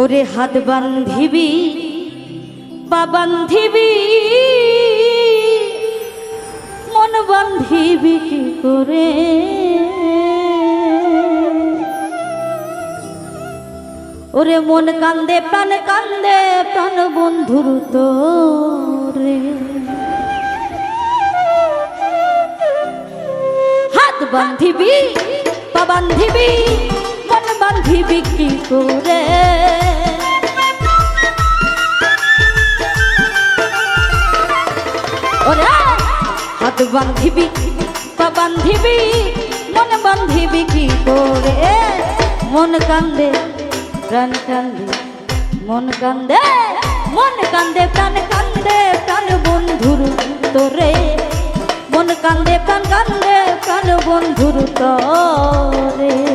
ওরে হাত বান্ধিবি বা বান্ধিবি, মন বান্ধিবি কি করে? ওরে মন কান্দে, প্রাণ কান্দে, প্রাণ বন্ধুর তো রে হাত বান্ধিবি, পা বান্ধিবি, মন বান্ধিবি কি করে? বান্ধিবি তা বান্ধিবি, মন বান্ধিবি কি করে? মন কান্দে, প্রাণ কান্দে, মন কান্দে মন কান্দে, প্রাণ কান্দে, প্রাণ বন্ধুর তোরে। মন কান্দে, প্রাণ কান্দে, প্রাণ বন্ধুর তরে।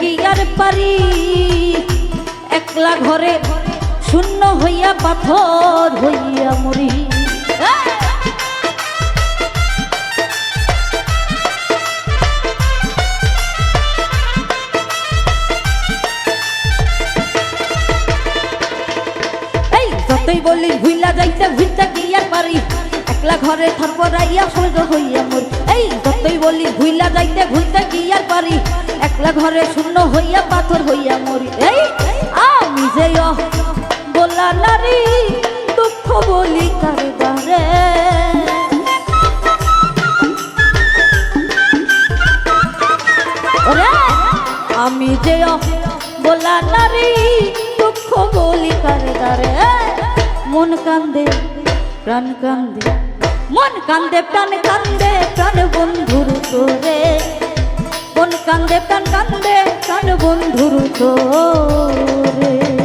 কি আর পারি। একলা ঘরে শূন্য হইয়া পাথর হইয়া মরি। যতই বলিস ভুইলা যাইতে ভুলতে কি আর পারি। একলা ঘরে থরপরাইয়া সহ্য হইয়া মরি। এই যতই বলি, ভুইলা যাইতে ভুলতে কি আর পারি? একলা ঘরে শূন্য হইয়া পাথর হইয়া মরি। এই, আমি যে বলা নারী, দুঃখ বলি কারবারে আমি যে বলা নারী, দুঃখ বলি কারবারে মন কান্দে, প্রাণ কান্দে, মন কান্দে, প্রাণ কান্দে, প্রাণ বন্ধুর তোরে কোন কান্দে কান কান্দে কান বন্ধুর তোরে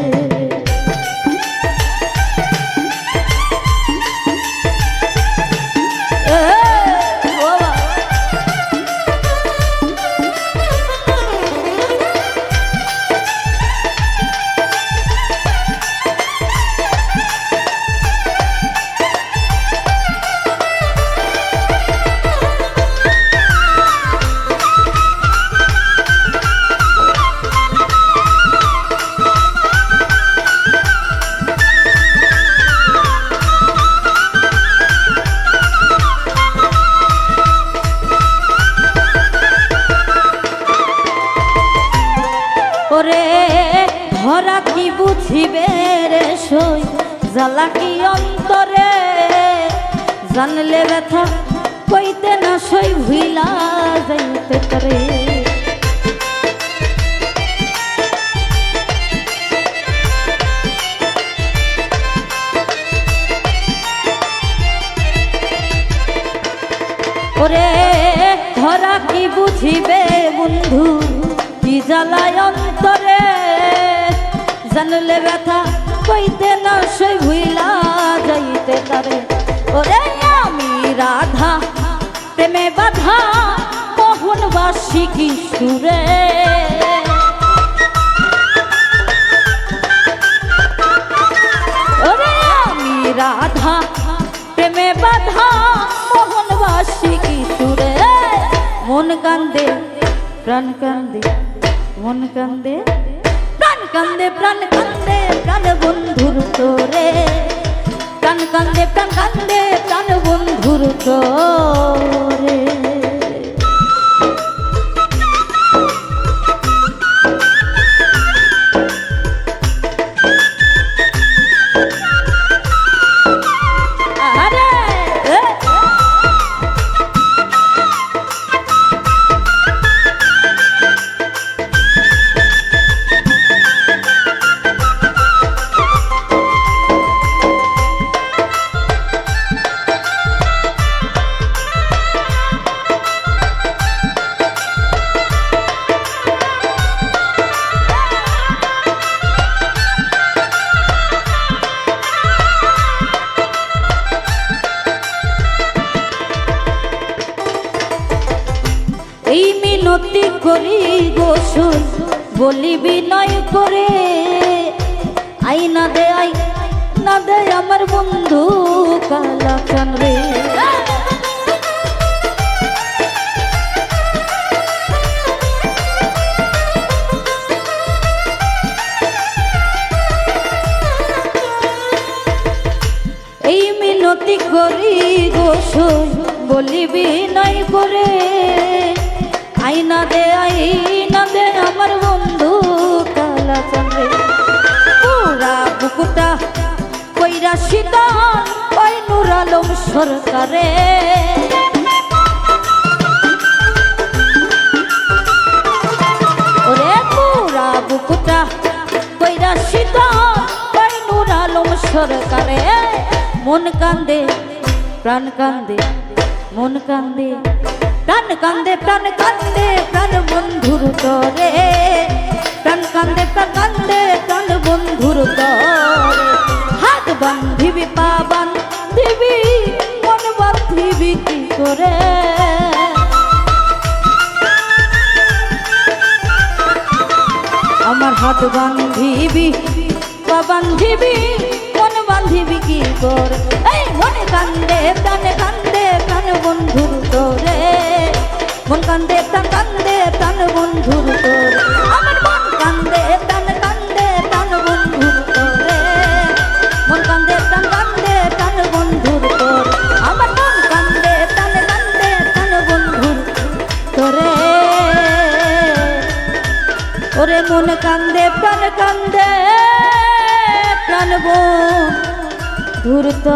জ্বালা কি অন্তরে? জানলে ব্যথা কইতে না সই ভুইলা যাইতে পারে। ওরে, ধরা কি বুঝিবে বন্ধু? কি জ্বালায় অন্তরে? জানলে ব্যথা কইতে না সই ভুইলা যাইতে তারে ওরে আমি রাধা, প্রেমে বাধা মোহনবাসী কি সুরে ওরে আমি রাধা, প্রেমে বাধা মোহনবাসী কি সুরে মন কান্দে, প্রাণ কান্দে, মন কান্দে। কান্দে প্রাণ কান্দে প্রাণ বন্ধুর তোরে প্রাণ কান্দে প্রাণ কান্দে প্রাণ বন্ধুর তোরে এই মিনতি করি গোসল বলি বিনয় করে। আই না দে, আই না দে আমার বন্ধু কালাচান রে। এই মিনতি করি গোসল বলি বিনয় করে। আইনা দে আইনা দে, আমার বন্ধু কালা চন্দ্রে। পুরা বুকুটা কইরা সীতা ওই নুর আলম সরকারে। ওরে পুরা বুকুটা কইরা সীতা ওই নুর আলম সরকারে। মন কান্দে, প্রাণ কান্দে, মন কান্দে। প্রাণ কান্দে প্রাণ কান্দে, প্রাণ বন্ধুর তরে। প্রাণ কান্দে প্রাণ কান্দে, প্রাণ বন্ধুর তরে। হাত বান্ধিবি, পা বান্ধিবি, মন বান্ধিবি কি করে? আমার হাত বান্ধিবি, পা বান্ধিবি, মন বান্ধিবি কি কর? এই মনে কান্দে, প্রাণে কান্দে প্রাণ বন্ধুর তোরে মন কান্দে প্রাণ কান্দে প্রাণ বন্ধুর তোরে আমার মন কান্দে প্রাণ কান্দে প্রাণ বন্ধুর তোরে মন কান্দে প্রাণ কান্দে প্রাণ বন্ধুর তোর আমার মন কান্দে প্রাণ কান্দে প্রাণ বন্ধুর তোরে ওরে মন কান্দে প্রাণ কান্দে প্রাণ ধূর্ত